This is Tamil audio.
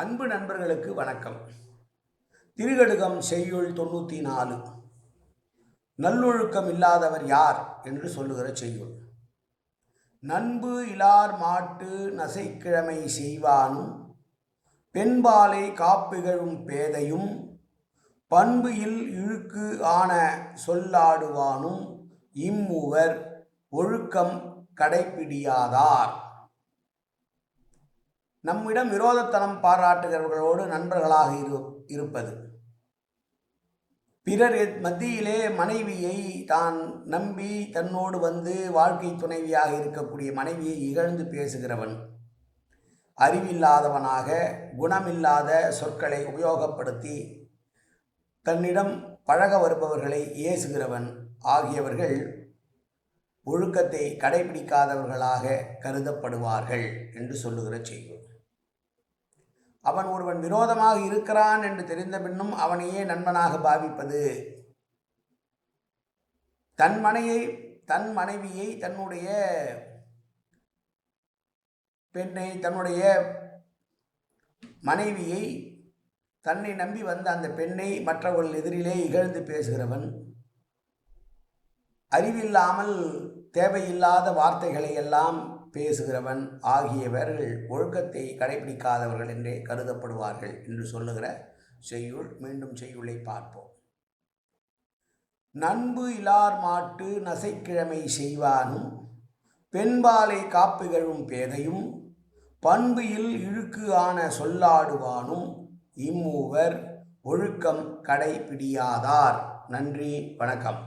அன்பு நண்பர்களுக்கு வணக்கம். திருகடுகம் செய்யுள் தொண்ணூற்றி நாலு நல்லொழுக்கம் இல்லாதவர் யார் என்று சொல்லுகிற செய்யுள். நண்பு இலார் மாட்டு நசைக்கிழமை செய்வானும் பெண்பாலை காப்பிகழும் பேதையும் பண்பு இல் இழுக்கு ஆன சொல்லாடுவானும் இம்மூவர் ஒழுக்கம் கடைப்பிடியாதார். நம்மிடம் விரோதத்தனம் பாராட்டுகிறவர்களோடு நண்பர்களாக இரு இருப்பது. பிறர் மத்தியிலே மனைவியை தான் நம்பி தன்னோடு வந்து வாழ்க்கை துணைவியாக இருக்கக்கூடிய மனைவியை இகழ்ந்து பேசுகிறவன். அறிவில்லாதவனாக குணமில்லாத சொற்களை உபயோகப்படுத்தி தன்னிடம் பழக வருபவர்களை ஏசுகிறவன் ஆகியவர்கள் ஒழுக்கத்தை கடைபிடிக்காதவர்களாக கருதப்படுவார்கள் என்று சொல்லுகிற செய்தி. அவன் ஒருவன் விரோதமாக இருக்கிறான் என்று தெரிந்த பின்னும் அவனையே நண்பனாக பாவிப்பது. தன் மனையை தன் மனைவியை தன்னுடைய பெண்ணை தன்னுடைய மனைவியை தன்னை நம்பி வந்த அந்த பெண்ணை மற்றவர்கள் எதிரிலே இகழ்ந்து பேசுகிறவன். அறிவில்லாமல் தேவையில்லாத வார்த்தைகளை எல்லாம் பேசுகிறவன் ஆகியவர்கள் ஒழுக்கத்தை கடைபிடிக்காதவர்கள் என்றே கருதப்படுவார்கள் என்று சொல்லுகிற செய்யுள். மீண்டும் செய்யுளை பார்ப்போம். நண்பு இலார் மாட்டு நசைக்கிழமை செய்வானும் பெண்பாலை காப்புகழும் பேதையும் பண்பில் இழுக்கு ஆன சொல்லாடுவானும் இம்மூவர் ஒழுக்கம் கடைபிடியாதார். நன்றி வணக்கம்.